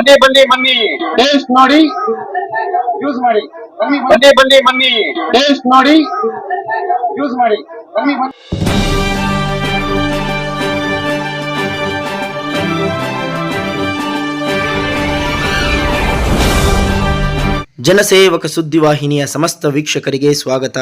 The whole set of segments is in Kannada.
ಬನ್ನಿ ಬನ್ನಿ ಬನ್ನಿ ಟೇಸ್ಟ್ ನೋಡಿ ಯೂಸ್ ಮಾಡಿ ಬನ್ನಿ ಬನ್ನಿ ಬನ್ನಿ ಬನ್ನಿ ಟೇಸ್ಟ್ ನೋಡಿ ಯೂಸ್ ಮಾಡಿ ಬನ್ನಿ ಬನ್ನಿ ಜನಸೇವಕ ಸುದ್ದಿವಾಹಿನಿಯ ಸಮಸ್ತ ವೀಕ್ಷಕರಿಗೆ ಸ್ವಾಗತ.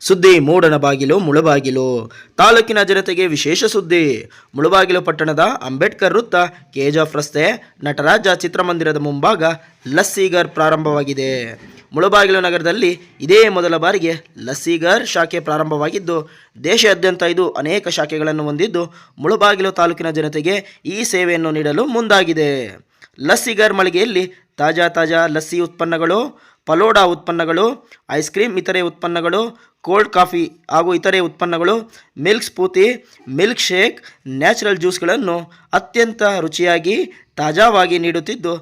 ಸುದ್ದಿ ಮೂಡನ ಬಾಗಿಲು ಮುಳಬಾಗಿಲು. ತಾಲೂಕಿನ ಜನತೆಗೆ ವಿಶೇಷ ಸುದ್ದಿ. ಮುಳಬಾಗಿಲು ಪಟ್ಟಣದ ಅಂಬೇಡ್ಕರ್ ವೃತ್ತ ಕೆಜಾಫ್ ರಸ್ತೆ, ನಟರಾಜ ಚಿತ್ರಮಂದಿರದ ಮುಂಭಾಗ ಲಸ್ಸಿಗರ್ ಪ್ರಾರಂಭವಾಗಿದೆ. ಮುಳಬಾಗಿಲು ನಗರದಲ್ಲಿ ಇದೇ ಮೊದಲ ಬಾರಿಗೆ ಲಸ್ಸಿಗರ್ ಶಾಖೆ ಪ್ರಾರಂಭವಾಗಿದ್ದು, ದೇಶಾದ್ಯಂತ ಇದು ಅನೇಕ ಶಾಖೆಗಳನ್ನು ಹೊಂದಿದ್ದು, ಮುಳಬಾಗಿಲು ತಾಲೂಕಿನ ಜನತೆಗೆ ಈ ಸೇವೆಯನ್ನು ನೀಡಲು ಮುಂದಾಗಿದೆ. ಲಸ್ಸಿಗರ್ ಮಳಿಗೆಯಲ್ಲಿ ತಾಜಾ ತಾಜಾ ಲಸ್ಸಿ ಉತ್ಪನ್ನಗಳು ಫಲೋಡಾ ಉತ್ಪನ್ನಗಳು, ಐಸ್ ಕ್ರೀಮ್ ಇತರೆ ಉತ್ಪನ್ನಗಳು, ಕೋಲ್ಡ್ ಕಾಫಿ ಹಾಗೂ ಇತರೆ ಉತ್ಪನ್ನಗಳು, milk smoothie milk shake, natural ಜ್ಯೂಸ್ಗಳನ್ನು ಅತ್ಯಂತ ರುಚಿಯಾಗಿ, ತಾಜಾವಾಗಿ ನೀಡುತ್ತಿದ್ದು,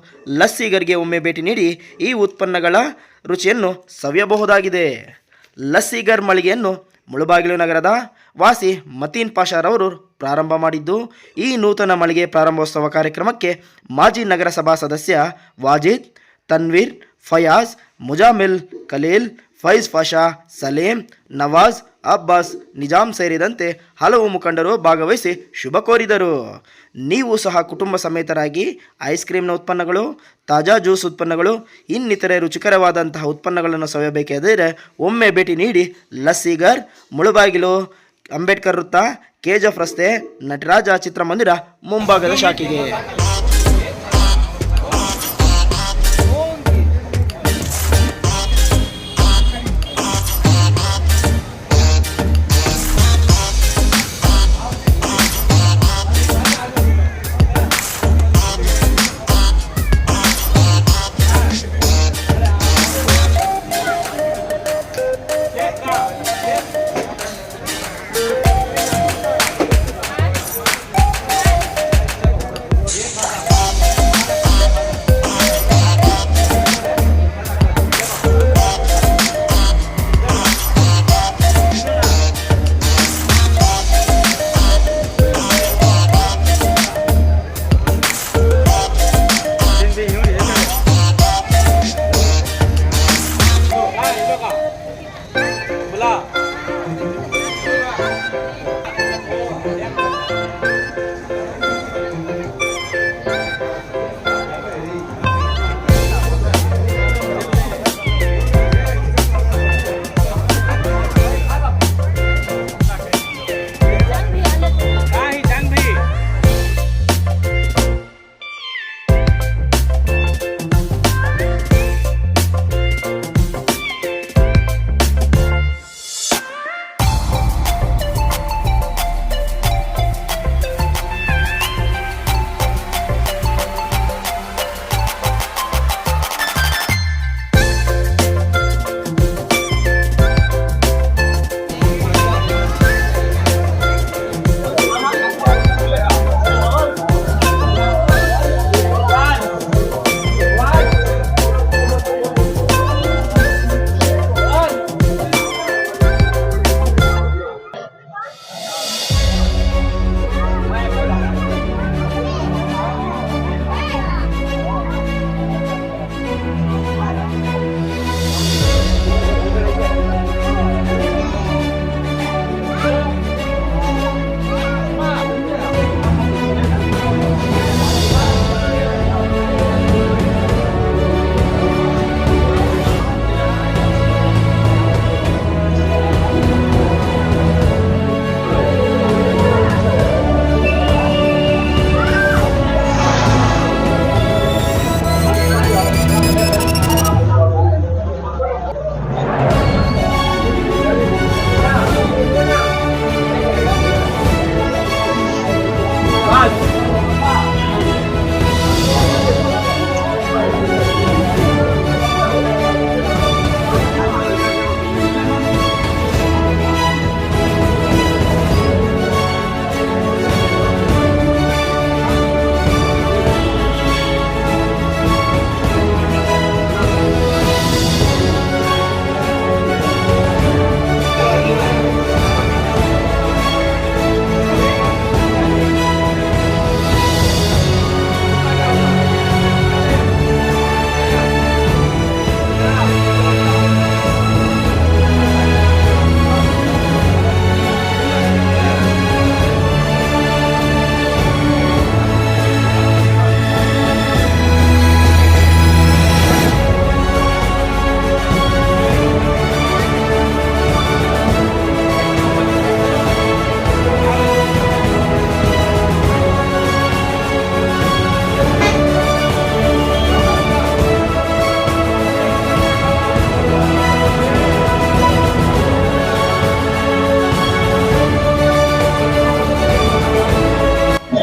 ಲಸ್ಸಿಗರಿಗೆ ಒಮ್ಮೆ ಭೇಟಿ ನೀಡಿ ಈ ಉತ್ಪನ್ನಗಳ ರುಚಿಯನ್ನು ಸವಿಯಬಹುದಾಗಿದೆ. ಲಸ್ಸಿಗರ್ ಮಳಿಗೆಯನ್ನು ಮುಳುಬಾಗಿಲು ನಗರದ ವಾಸಿ ಮತೀನ್ ಪಾಷಾರವರು ಪ್ರಾರಂಭ ಮಾಡಿದ್ದು, ಈ ನೂತನ ಮಳಿಗೆ ಪ್ರಾರಂಭೋತ್ಸವ ಕಾರ್ಯಕ್ರಮಕ್ಕೆ ಮಾಜಿ ನಗರಸಭಾ ಸದಸ್ಯ ವಾಜಿದ್, ತನ್ವೀರ್, ಫಯಾಜ್ ಮುಜಾಮಿಲ್, ಖಲೀಲ್, ಫೈಜ್ ಪಾಷಾ ಸಲೀಂ, ನವಾಜ್, ಅಬ್ಬಾಸ್, ನಿಜಾಮ್ ಸೇರಿದಂತೆ ಹಲವು ಮುಖಂಡರು ಭಾಗವಹಿಸಿ ಶುಭ ಕೋರಿದರು. ನೀವು ಸಹ ಕುಟುಂಬ ಸಮೇತರಾಗಿ ಐಸ್ ಕ್ರೀಮ್ನ ಉತ್ಪನ್ನಗಳು, ತಾಜಾ ಜ್ಯೂಸ್ ಉತ್ಪನ್ನಗಳು, ಇನ್ನಿತರೆ ರುಚಿಕರವಾದಂತಹ ಉತ್ಪನ್ನಗಳನ್ನು ಸವಿಯಬೇಕಾದರೆ ಒಮ್ಮೆ ಭೇಟಿ ನೀಡಿ ಲಸ್ಸಿಗರ್, ಮುಳುಬಾಗಿಲು, ಅಂಬೇಡ್ಕರ್ ವೃತ್ತ, ಕೆಜಫ್ ರಸ್ತೆ, ನಟರಾಜ ಚಿತ್ರಮಂದಿರ ಮುಂಭಾಗದ ಶಾಖೆಗೆ.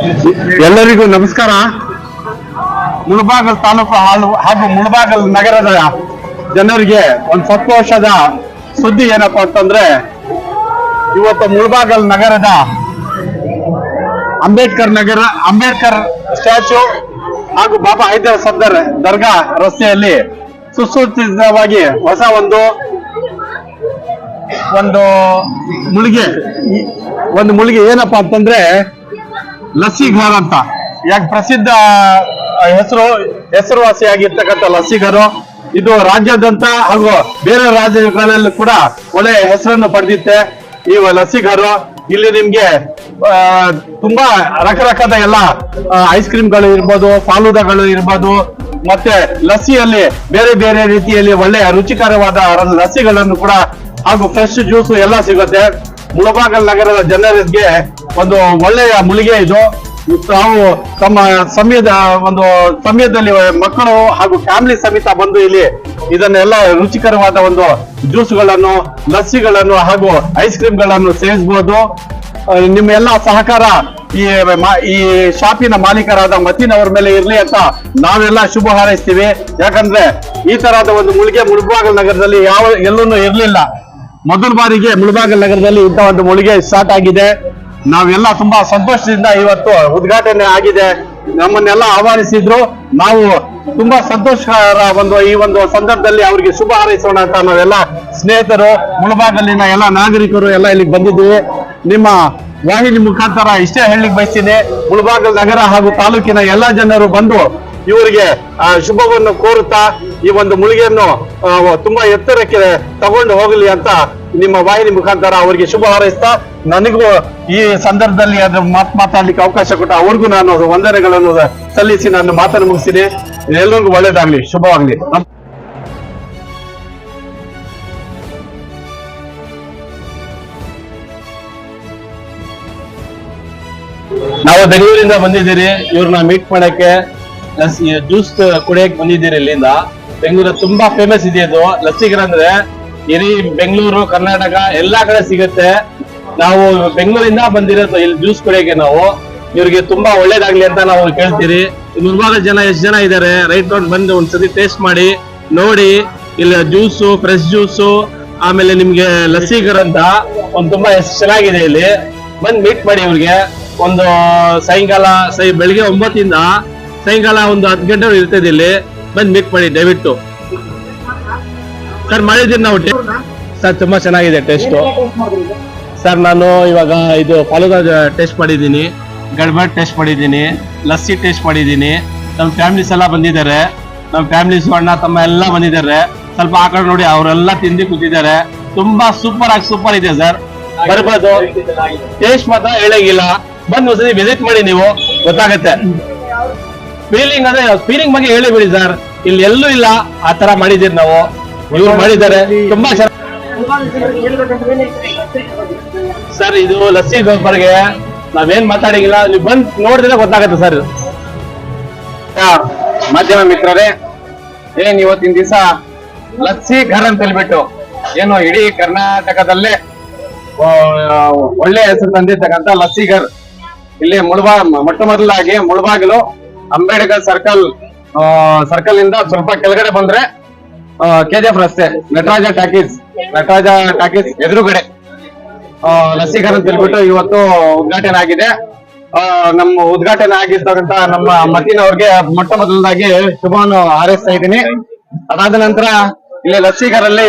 ಎಲ್ಲರಿಗೂ ನಮಸ್ಕಾರ. ಮುಳಬಾಗಲ್ ತಾಲೂಕು ಹಾಲು- ಹಾಗೂ ಮುಳಬಾಗಲ್ ನಗರದ ಜನರಿಗೆ ಒಂದು ಸಂತೋಷದ ಸುದ್ದಿ ಏನಪ್ಪಾ ಅಂತಂದ್ರೆ, ಇವತ್ತು ಮುಳಬಾಗಲ್ ನಗರದ ಅಂಬೇಡ್ಕರ್ ನಗರ, ಅಂಬೇಡ್ಕರ್ ಸ್ಟ್ಯಾಚು ಹಾಗೂ ಬಾಬಾ ಹೈದರ್ ಸದ್ದರ್ ದರ್ಗಾ ರಸ್ತೆಯಲ್ಲಿ ಸುಸೂಚಿತವಾಗಿ ಹೊಸ ಒಂದು ಒಂದು ಮುಳುಗೆ ಒಂದು ಮುಳುಗೆ ಏನಪ್ಪಾ ಅಂತಂದ್ರೆ ಲಸ್ಸಿಘರ್ ಅಂತ. ಯಾಕೆ ಪ್ರಸಿದ್ಧ ಹೆಸರು, ಹೆಸರುವಾಸಿಯಾಗಿರ್ತಕ್ಕಂಥ ಲಸ್ಸಿಗರು ಇದು ರಾಜ್ಯಾದ್ಯಂತ ಹಾಗೂ ಬೇರೆ ರಾಜ್ಯಗಳಲ್ಲಿ ಕೂಡ ಒಳ್ಳೆ ಹೆಸರನ್ನು ಪಡೆದಿತ್ತೆ. ಈ ಲಸ್ಸಿಗರು ಇಲ್ಲಿ ನಿಮ್ಗೆ ತುಂಬಾ ರಕರಕದ ಎಲ್ಲ ಐಸ್ ಕ್ರೀಮ್ಗಳು ಇರ್ಬೋದು, ಫಾಲೂದಗಳು ಇರ್ಬೋದು, ಮತ್ತೆ ಲಸ್ಸಿಯಲ್ಲಿ ಬೇರೆ ಬೇರೆ ರೀತಿಯಲ್ಲಿ ಒಳ್ಳೆಯ ರುಚಿಕರವಾದ ಲಸ್ಸಿಗಳನ್ನು ಕೂಡ ಹಾಗೂ ಫ್ರೆಶ್ ಜ್ಯೂಸು ಎಲ್ಲ ಸಿಗುತ್ತೆ. ಮುಳಬಾಗಲ್ ನಗರದ ಜನರಿಗೆ ಒಂದು ಒಳ್ಳೆಯ ಮುಳಿಗೆ ಇದು. ತಾವು ತಮ್ಮ ಸಮಯದ, ಒಂದು ಸಮಯದಲ್ಲಿ ಮಕ್ಕಳು ಹಾಗೂ ಫ್ಯಾಮಿಲಿ ಸಮೇತ ಬಂದು ಇಲ್ಲಿ ಇದನ್ನೆಲ್ಲ ರುಚಿಕರವಾದ ಒಂದು ಜ್ಯೂಸ್ಗಳನ್ನು ಲಸ್ಸಿಗಳನ್ನು ಹಾಗೂ ಐಸ್ ಕ್ರೀಮ್ಗಳನ್ನು ಸೇವಿಸಬಹುದು. ನಿಮ್ಮೆಲ್ಲ ಸಹಕಾರ ಈ ಈ ಶಾಪಿನ ಮಾಲೀಕರಾದ ಮತೀನವರ ಮೇಲೆ ಇರಲಿ ಅಂತ ನಾವೆಲ್ಲ ಶುಭ ಹಾರೈಸ್ತೀವಿ. ಯಾಕಂದ್ರೆ ಈ ತರಹದ ಒಂದು ಮುಳುಗೆ ಮುಳಬಾಗಲ್ ನಗರದಲ್ಲಿ ಯಾವ ಎಲ್ಲೂ ಇರಲಿಲ್ಲ. ಮೊದಲ ಬಾರಿಗೆ ಮುಳಬಾಗಲ್ ನಗರದಲ್ಲಿ ಇಂಥ ಒಂದು ಮುಳುಗೆ ಸ್ಟಾರ್ಟ್ ಆಗಿದೆ. ನಾವೆಲ್ಲ ತುಂಬಾ ಸಂತೋಷದಿಂದ ಇವತ್ತು ಉದ್ಘಾಟನೆ ಆಗಿದೆ. ನಮ್ಮನ್ನೆಲ್ಲ ಆಹ್ವಾನಿಸಿದ್ರು. ನಾವು ತುಂಬಾ ಸಂತೋಷಕರ ಒಂದು ಈ ಒಂದು ಸಂದರ್ಭದಲ್ಲಿ ಅವರಿಗೆ ಶುಭ ಹಾರೈಸೋಣ ಅಂತ ನಾವೆಲ್ಲ ಸ್ನೇಹಿತರು, ಮುಳಬಾಗಲಿನ ಎಲ್ಲ ನಾಗರಿಕರು ಎಲ್ಲ ಇಲ್ಲಿಗೆ ಬಂದಿದ್ದೀವಿ. ನಿಮ್ಮ ವಾಹಿನಿ ಮುಖಾಂತರ ಇಷ್ಟೇ ಹೇಳಲಿಕ್ಕೆ ಬಯಸ್ತೀನಿ. ಮುಳಬಾಗಲ್ ನಗರ ಹಾಗೂ ತಾಲೂಕಿನ ಎಲ್ಲಾ ಜನರು ಬಂದು ಇವರಿಗೆ ಶುಭವನ್ನು ಕೋರುತ್ತಾ ಈ ಒಂದು ಮುಳುಗೆಯನ್ನು ತುಂಬಾ ಎತ್ತರಕ್ಕೆ ತಗೊಂಡು ಹೋಗಲಿ ಅಂತ ನಿಮ್ಮ ವಾಹಿನಿ ಮುಖಾಂತರ ಅವರಿಗೆ ಶುಭ ಹಾರೈಸ್ತಾ ನನಗೂ ಈ ಸಂದರ್ಭದಲ್ಲಿ ಅದ್ರ ಮಾತ್ ಮಾತಾಡ್ಲಿಕ್ಕೆ ಅವಕಾಶ ಕೊಟ್ಟ ಅವ್ರಿಗೂ ನಾನು ವಂದನೆಗಳನ್ನು ಸಲ್ಲಿಸಿ ನಾನು ಮಾತನ್ನು ಮುಗಿಸಿದೆ ಎಲ್ಲರಿಗೂ ಒಳ್ಳೇದಾಗ್ಲಿ ಶುಭವಾಗ್ಲಿ. ನಾವು ಬೆಂಗಳೂರಿಂದ ಬಂದಿದ್ದೀರಿ. ಇವ್ರನ್ನ ಮೀಟ್ ಮಾಡಕ್ಕೆ ಜ್ಯೂಸ್ ಕುಡಿಯಕ್ ಬಂದಿದ್ದೀರಿ ಇಲ್ಲಿಂದ. ಬೆಂಗಳೂರು ತುಂಬಾ ಫೇಮಸ್ ಇದೆ ಅದು ಲಸ್ಸಿಗರ್ ಅಂದ್ರೆ ಇಡೀ ಬೆಂಗಳೂರು, ಕರ್ನಾಟಕ, ಎಲ್ಲಾ ಕಡೆ ಸಿಗುತ್ತೆ. ನಾವು ಬೆಂಗಳೂರಿಂದ ಬಂದಿರೋದು ಇಲ್ಲಿ ಜ್ಯೂಸ್ ಕುಡಿಯೋಕೆ ನಾವು, ಇವ್ರಿಗೆ ತುಂಬಾ ಒಳ್ಳೇದಾಗ್ಲಿ ಅಂತ ನಾವು ಕೇಳ್ತೀರಿ. ಮುಂಭಾಗ ಜನ, ಎಷ್ಟು ಜನ ಇದಾರೆ? ರೈಟ್ ನೋಡ್ ಬಂದು ಒಂದ್ಸತಿ ಟೇಸ್ಟ್ ಮಾಡಿ, ನೋಡಿ. ಇಲ್ಲಿ ಜ್ಯೂಸು ಫ್ರೆಶ್ ಜ್ಯೂಸು ಆಮೇಲೆ ನಿಮ್ಗೆ ಲಸ್ಸಿ ಅಂತ ಒಂದ್ ತುಂಬಾ ಎಷ್ಟು ಚೆನ್ನಾಗಿದೆ ಇಲ್ಲಿ. ಬಂದ್ ಮೀಟ್ ಮಾಡಿ ಇವ್ರಿಗೆ. ಒಂದು ಸಾಯಂಕಾಲ, ಸೈ ಬೆಳಿಗ್ಗೆ ಒಂಬತ್ತಿಂದ ಸಾಯಂಕಾಲ ಒಂದು ಹತ್ತು ಗಂಟೆ ಇರ್ತದೆ ಇಲ್ಲಿ. ಬಂದ್ ಮೀಟ್ ಮಾಡಿ, ದಯವಿಟ್ಟು. ಸರ್ ಮಾಡಿದ್ದೀರಿ ನಾವು ಸರ್ ತುಂಬಾ ಚೆನ್ನಾಗಿದೆ ಟೇಸ್ಟ್ ಸರ್, ನಾನು ಇವಾಗ ಇದು ಫಾಲೂದ ಟೇಸ್ಟ್ ಮಾಡಿದ್ದೀನಿ. ಗಡ್ಬಡ್ ಟೇಸ್ಟ್ ಮಾಡಿದ್ದೀನಿ. ಲಸ್ಸಿ ಟೇಸ್ಟ್ ಮಾಡಿದ್ದೀನಿ. ನಮ್ಮ ಫ್ಯಾಮಿಲೀಸ್ ಎಲ್ಲ ಬಂದಿದ್ದಾರೆ. ನಮ್ಮ ಫ್ಯಾಮಿಲೀಸ್ ಅಣ್ಣ, ತಮ್ಮ ಎಲ್ಲ ಬಂದಿದ್ದಾರೆ. ಸ್ವಲ್ಪ ಆ ಕಡೆ ನೋಡಿ, ಅವರೆಲ್ಲ ತಿಂದು ಕೂತಿದ್ದಾರೆ. ತುಂಬಾ ಸೂಪರ್ ಆಗಿ ಸೂಪರ್ ಇದೆ ಸರ್. ಬರ್ಬೋದು. ಟೇಸ್ಟ್ ಮಾತ್ರ ಹೇಳಂಗಿಲ್ಲ ಬಂದು ಒಂದ್ಸತಿ ವಿಸಿಟ್ ಮಾಡಿ ನೀವು. ಗೊತ್ತಾಗತ್ತೆ. ಫೀಲಿಂಗ್ ಅಂದ್ರೆ ಫೀಲಿಂಗ್ ಬಗ್ಗೆ ಹೇಳಿಬಿಡಿ ಸರ್. ಇಲ್ಲಿ ಎಲ್ಲೂ ಇಲ್ಲ. ಆ ತರ ಮಾಡಿದಿರಿ ನಾವು. ಇವ್ರು ಮಾಡಿದ್ದಾರೆ. ತುಂಬಾ ಚೆನ್ನಾಗಿ ಸರ್ ಇದು ಲಸ್ಸಿ ಗೊಬ್ಬರಿಗೆ ನಾವೇನ್ ಮಾತಾಡಿಲ್ಲ, ನೀವು ಬಂದ್ ನೋಡಿದ್ರೆ ಗೊತ್ತಾಗತ್ತೆ ಸರ್ ಮಾಧ್ಯಮ ಮಿತ್ರರೇ, ಏನ್ ಇವತ್ತಿನ ದಿವಸ ಲಸ್ಸಿ ಘರ್ ಅಂತ ಹೇಳ್ಬಿಟ್ಟು, ಏನು ಇಡೀ ಕರ್ನಾಟಕದಲ್ಲೇ ಒಳ್ಳೆ ಹೆಸರು ತಂದಿರ್ತಕ್ಕಂಥ ಲಸ್ಸಿಗರ್ ಇಲ್ಲಿ ಮುಳಬಾ, ಮೊಟ್ಟ ಮೊದಲಾಗಿ ಮುಳಬಾಗಿಲು, ಅಂಬೇಡ್ಕರ್ ಸರ್ಕಲ್ ಸರ್ಕಲ್ ಇಂದ ಸ್ವಲ್ಪ ಕೆಳಗಡೆ ಬಂದ್ರೆ ಕೆಜಿಎಫ್ ರಸ್ತೆ, ನಟರಾಜ ಟಾಕೀಸ್ ನಟರಾಜ ಟಾಕೀಸ್ ಎದುರುಗಡೆ. ಆ, ಲಸ್ಸಿಗರ್ ಅಂತ ಹೇಳ್ಬಿಟ್ಟು ಇವತ್ತು ಉದ್ಘಾಟನೆ ಆಗಿದೆ. ನಮ್ಮ ಉದ್ಘಾಟನೆ ಆಗಿರ್ತಕ್ಕಂತ ನಮ್ಮ ಮತೀನ್ ಅವ್ರಿಗೆ ಮೊಟ್ಟ ಮೊದಲದಾಗಿ ಶುಭವನ್ನು ಹಾರೈಸ್ತಾ ಇದ್ದೀನಿ. ಅದಾದ ನಂತರ ಇಲ್ಲಿ ಲಸ್ಸಿಗರಲ್ಲಿ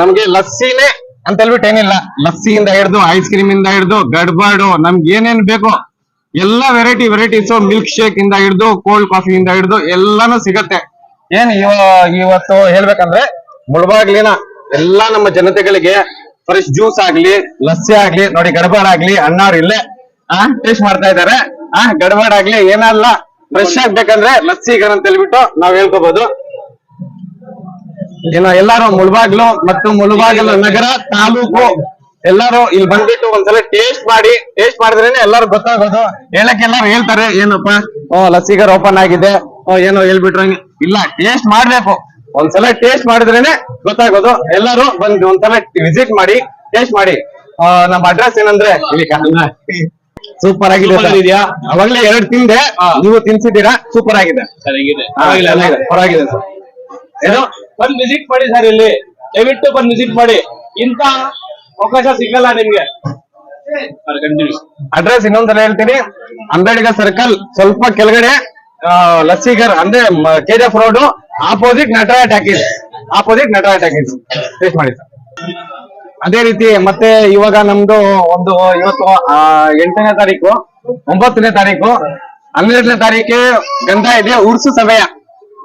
ನಮ್ಗೆ ಲಸ್ಸಿನೇ ಅಂತ ಹೇಳ್ಬಿಟ್ಟು ಏನಿಲ್ಲ. ಲಸ್ಸಿಯಿಂದ ಹಿಡಿದು ಐಸ್ ಕ್ರೀಮ್ ಇಂದ ಹಿಡಿದು ಗಡ್ಬಾಡು ನಮ್ಗೆ ಏನೇನ್ ಬೇಕು ಎಲ್ಲಾ ವೆರೈಟಿ ವೆರೈಟೀಸ್ ಮಿಲ್ಕ್ ಶೇಕ್ ಇಂದ ಹಿಡಿದು ಕೋಲ್ಡ್ ಕಾಫಿ ಇಂದ ಹಿಡಿದು ಎಲ್ಲಾನು ಸಿಗತ್ತೆ. ಏನ್ ಇವ- ಇವತ್ತು ಹೇಳ್ಬೇಕಂದ್ರೆ ಮುಳಬಾಗ್ಲಿನ ಎಲ್ಲಾ ನಮ್ಮ ಜನತೆಗಳಿಗೆ ಫ್ರೆಶ್ ಜ್ಯೂಸ್ ಆಗ್ಲಿ, ಲಸ್ಸಿ ಆಗ್ಲಿ, ನೋಡಿ ಗಡಬಾಡ್ ಆಗ್ಲಿ, ಅಣ್ಣವ್ರು ಇಲ್ಲೇ, ಆ ಟೇಸ್ಟ್ ಮಾಡ್ತಾ ಇದಾರೆ ಆ, ಗಡಬಾಡ್ ಆಗ್ಲಿ, ಏನಲ್ಲ ಫ್ರೆಶ್ ಆಗ್ಬೇಕಂದ್ರೆ ಲಸ್ಸಿಗರ್ ಅಂತ ಹೇಳ್ಬಿಟ್ಟು ನಾವ್ ಹೇಳ್ಕೋಬಹುದು ಇನ್ನು ಎಲ್ಲಾರು ಮುಳಬಾಗ್ಲು ಮತ್ತು ಮುಳಬಾಗಿಲು ನಗರ, ತಾಲೂಕು, ಎಲ್ಲಾರು ಇಲ್ಲಿ ಬಂದ್ಬಿಟ್ಟು ಒಂದ್ಸಲ ಟೇಸ್ಟ್ ಮಾಡಿ ಟೇಸ್ಟ್ ಮಾಡಿದ್ರೇನೆ ಎಲ್ಲಾರು ಗೊತ್ತಾಗೋದು. ಹೇಳಕ್ ಎಲ್ಲಾರು ಹೇಳ್ತಾರೆ, ಏನಪ್ಪ? ಓ ಲಸ್ಸಿಗರ್ ಓಪನ್ ಆಗಿದೆ. ಓ, ಏನೋ ಹೇಳ್ಬಿಟ್ರಂಗೆ. ಇಲ್ಲ ಟೇಸ್ಟ್ ಮಾಡ್ಬೇಕು. ಒಂದ್ಸಲ ಟೇಸ್ಟ್ ಮಾಡಿದ್ರೇನೆ ಗೊತ್ತಾಗೋದು. ಎಲ್ಲಾರು ಬಂದ್ ಒಂದ್ಸಲ ವಿಸಿಟ್ ಮಾಡಿ ಟೇಸ್ಟ್ ಮಾಡಿ. ನಮ್ಮ ಅಡ್ರೆಸ್ ಏನಂದ್ರೆ ಇಲ್ಲಿ ಸೂಪರ್ ಆಗಿದೆ ಇದೆಯಾ? ಅವಾಗ್ಲೇ ಎರಡು ತಿಂದೆ. ನೀವು ತಿನ್ಸಿದ್ದೀರಾ? ಸೂಪರ್ ಆಗಿದೆ. ಪರವಾಗಿದೆ ಸರ್ ಇದು? ಬಂದ್ ವಿಸಿಟ್ ಮಾಡಿ ಸರ್ ಇಲ್ಲಿ. ದಯವಿಟ್ಟು ಬಂದ್ ವಿಸಿಟ್ ಮಾಡಿ. ಇಂತ ಅವಕಾಶ ಸಿಗಲ್ಲ ನಿಮ್ಗೆ. ಅಡ್ರೆಸ್ ಇನ್ನೊಂದ್ಸಲ ಹೇಳ್ತೀನಿ. ಅಂಬೇಡ್ಕರ್ ಸರ್ಕಲ್ ಸ್ವಲ್ಪ ಕೆಳಗಡೆ ಲಸ್ಸಿಗರ್ ಅಂದ್ರೆ K G F road opposite Nataraj talkies opposite Nataraj talkies taste ಮಾಡಿ ಅದೇ ರೀತಿ ಮತ್ತೆ ಇವಾಗ ನಮ್ದು ಒಂದು ಇವತ್ತು ಎಂಟನೇ ತಾರೀಕು, ಒಂಬತ್ತನೇ ತಾರೀಕು, ಹನ್ನೆರಡನೇ ತಾರೀಕೆ ಗಂಧ ಇದೆ, ಉರ್ಸು ಸಮಯ.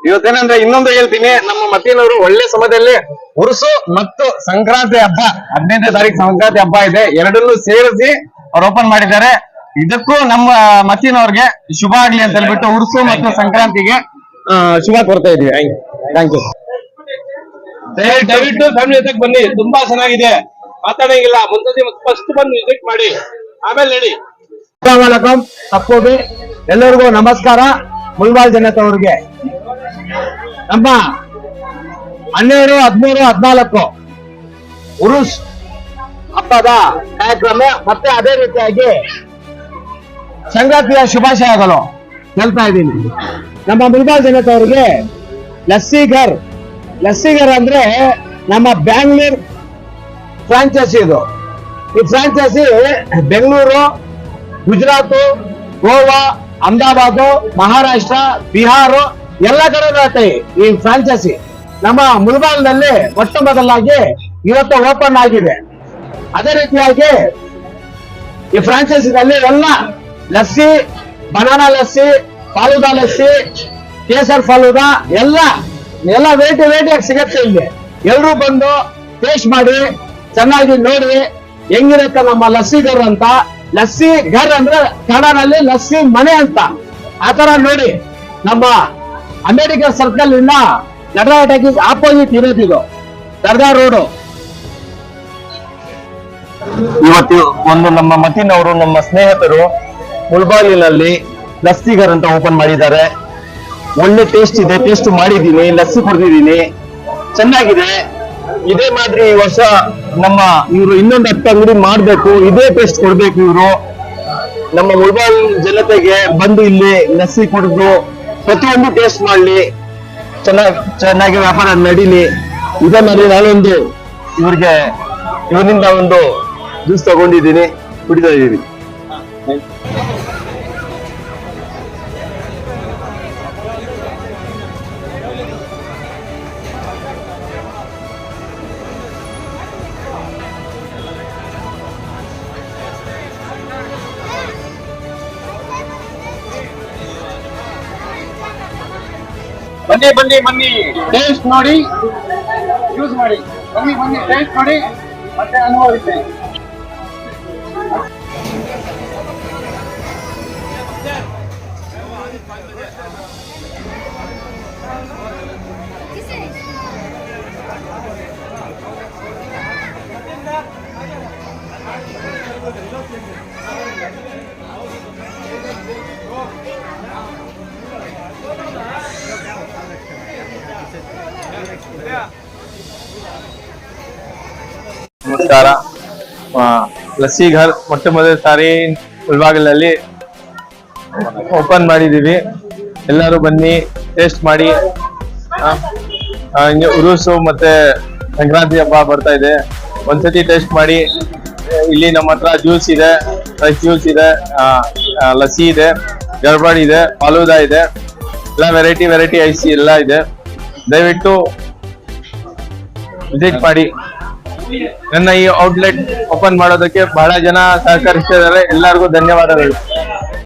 ಇವತ್ತೇನಂದ್ರೆ ಇನ್ನೊಂದು ಹೇಳ್ತೀನಿ, ನಮ್ಮ ಮತ್ತಿನವರು ಒಳ್ಳೆ ಸಮಯದಲ್ಲಿ ಉರ್ಸು ಮತ್ತು ಸಂಕ್ರಾಂತಿ ಹಬ್ಬ, ಹದಿನೈದನೇ ತಾರೀಕು ಸಂಕ್ರಾಂತಿ ಹಬ್ಬ ಇದೆ, ಎರಡನ್ನೂ ಸೇರಿಸಿ ಅವ್ರು ಓಪನ್ ಮಾಡಿದ್ದಾರೆ. ಇದಕ್ಕೂ ನಮ್ಮ ಮತ್ತಿನವ್ರಿಗೆ ಶುಭ ಆಗ್ಲಿ ಅಂತ ಹೇಳ್ಬಿಟ್ಟು ಉರ್ಸು ಮತ್ತು ಸಂಕ್ರಾಂತಿಗೆ ಶುಭ ಕೋರ್ತಾ ಇದೀವಿ ಥ್ಯಾಂಕ್ ಯು ದಯ- ದಯವಿಟ್ಟು ಫ್ಯಾಮಿಲಿ ಜೊತೆಗೆ ಬನ್ನಿ. ತುಂಬಾ ಚೆನ್ನಾಗಿದೆ. ಮಾತಾಡಂಗಿಲ್ಲ. ಮುಂದೆ ಫಸ್ಟ್ ಬಂದು ವಿಸಿಟ್ ಮಾಡಿ. ಆಮೇಲೆ ಹೇಳಿ ತಪ್ಪೋಬಿ. ಎಲ್ಲರಿಗೂ ನಮಸ್ಕಾರ. ಮುಲ್ಬಾಲ್ ಜನತವ್ರಿಗೆ ನಮ್ಮ ಹನ್ನೆರಡು ಹದಿಮೂರು ಹದಿನಾಲ್ಕು ಉರುಸ್ ಹಬ್ಬದ ಕಾರ್ಯಕ್ರಮ ಮತ್ತೆ ಅದೇ ರೀತಿಯಾಗಿ ಸಂಗಾತಿಯ ಶುಭಾಶಯಗಳು ಹೇಳ್ತಾ ಇದ್ದೀನಿ. ನಮ್ಮ ಮುಲ್ಬಾಲ್ ಜನತ ಅವ್ರಿಗೆ ಲಸ್ಸಿಗರ್. ಲಸ್ಸಿಗರ್ ಅಂದ್ರೆ ನಮ್ಮ ಬ್ಯಾಂಗ್ಳೂರ್ ಫ್ರಾಂಚೈಸಿ ಇದು. ಈ ಫ್ರಾಂಚೈಸಿ ಬೆಂಗಳೂರು, ಗುಜರಾತ್, ಗೋವಾ, ಅಹಮದಾಬಾದ್, ಮಹಾರಾಷ್ಟ್ರ, ಬಿಹಾರ ಎಲ್ಲ ಕಡೆ ಬರುತ್ತೆ ಈ ಫ್ರಾಂಚೈಸಿ. ನಮ್ಮ ಮುಲ್ಬಾಲ್ನಲ್ಲಿ ಮೊಟ್ಟ ಮೊದಲಾಗಿ ಇವತ್ತು ಓಪನ್ ಆಗಿದೆ. ಅದೇ ರೀತಿಯಾಗಿ ಈ ಫ್ರಾಂಚೈಸಿನಲ್ಲಿ ಎಲ್ಲ ಲಸ್ಸಿ, ಬನಾನಾ ಲಸ್ಸಿ ಫಾಲೂದಾ ಲಸ್ಸಿ, ಕೇಸರ್ ಫಾಲೂದಾ, ಎಲ್ಲ ಎಲ್ಲ ವೇಟಿ ವೇಟಿಯಾಗಿ ಸಿಗತ್ತೆ ಇಲ್ಲಿ. ಎಲ್ರೂ ಬಂದು ಟೇಸ್ಟ್ ಮಾಡಿ, ಚೆನ್ನಾಗಿ ನೋಡಿ, ಹೆಂಗಿರುತ್ತೆ ನಮ್ಮ ಲಸ್ಸಿ ಗರ್ ಅಂತ. ಲಸ್ಸಿ ಗರ್ ಅಂದ್ರೆ ಕನ್ನಡನಲ್ಲಿ ಲಸ್ಸಿ ಮನೆ ಅಂತ. ಆತರ ನೋಡಿ, ನಮ್ಮ ಅಂಬೇಡ್ಕರ್ ಸರ್ಕಲ್ ಇಂದ ನಟರಾಜ ಟಾಕೀಸ್ ಆಪೋಸಿಟ್ ಇರೋದಿದು ಸರ್ದಾರ್ ರೋಡು ಇವತ್ತು ಒಂದು ನಮ್ಮ ಮತಿನವರು ನಮ್ಮ ಸ್ನೇಹಿತರು ಮುಲ್ಬಾಗಿಲಿನಲ್ಲಿ ಲಸ್ಸಿಗರ್ ಅಂತ ಓಪನ್ ಮಾಡಿದ್ದಾರೆ. ಒಳ್ಳೆ ಟೇಸ್ಟ್ ಇದೆ ಟೇಸ್ಟ್ ಮಾಡಿದ್ದೀನಿ, ಲಸ್ಸಿ ಕುಡಿದಿದ್ದೀನಿ ಚೆನ್ನಾಗಿದೆ. ಇದೇ ಮಾದರಿ ಈ ವರ್ಷ ನಮ್ಮ ಇವರು ಇನ್ನೊಂದು ಹತ್ತು ಅಂಗಡಿ ಮಾಡಬೇಕು. ಇದೇ ಟೇಸ್ಟ್ ಕೊಡ್ಬೇಕು ಇವರು. ನಮ್ಮ ಮೊಬೈಲ್ ಜನತೆಗೆ ಬಂದು ಇಲ್ಲಿ ಲಸ್ಸಿ ಕುಡಿದು ಪ್ರತಿಯೊಂದು ಟೇಸ್ಟ್ ಮಾಡಲಿ. ಚೆನ್ನಾಗಿ ಚೆನ್ನಾಗಿ ವ್ಯಾಪಾರ ನಡೀಲಿ. ಇದೇ ಮಾದರಿ ನಾನೊಂದು ಇವ್ರಿಗೆ, ಇವರಿಂದ ಒಂದು ಜ್ಯೂಸ್ ತಗೊಂಡಿದ್ದೀನಿ, ಕುಡಿತಾ ಇದ್ದೀನಿ ಬನ್ನಿ ಬನ್ನಿ ಬನ್ನಿ. ಟೇಸ್ಟ್ ನೋಡಿ ಯೂಸ್ ಮಾಡಿ. ಬನ್ನಿ ಬನ್ನಿ ಟೇಸ್ಟ್ ನೋಡಿ. ಮತ್ತೆ ಅನುಭವಿಸಿ. ಲಸ್ಸಿ ಘರ್ ಮೊಟ್ಟ ಮೊದಲ ಸಾರಿ ಮುಳ್ಬಾಗಿಲಲ್ಲಿ ಓಪನ್ ಮಾಡಿದೀವಿ ಎಲ್ಲರೂ ಬನ್ನಿ ಟೇಸ್ಟ್ ಮಾಡಿ. ಹಿಂಗೆ ಉರುಸು ಮತ್ತೆ ಸಂಕ್ರಾಂತಿ ಹಬ್ಬ ಬರ್ತಾ ಇದೆ. ಒಂದ್ಸತಿ ಟೇಸ್ಟ್ ಮಾಡಿ. ಇಲ್ಲಿ ನಮ್ಮ ಹತ್ರ ಜ್ಯೂಸ್ ಇದೆ ಫ್ರೆಶ್ ಜ್ಯೂಸ್ ಇದೆ ಲಸ್ಸಿ ಇದೆ ಗರ್ಬಾಡ್ ಇದೆ, ಫಾಲೂದಾ ಇದೆ. ಎಲ್ಲ ವೆರೈಟಿ ವೆರೈಟಿ ಐಸಿ ಎಲ್ಲ ಇದೆ. ದಯವಿಟ್ಟು ವಿಸಿಟ್ ಮಾಡಿ. ನನ್ನ ಈ ಔಟ್ಲೆಟ್ ಓಪನ್ ಮಾಡೋದಕ್ಕೆ ಬಹಳ ಜನ ಸಹಕರಿಸಿದ್ದಾರೆ ಎಲ್ಲರಿಗೂ ಧನ್ಯವಾದಗಳು.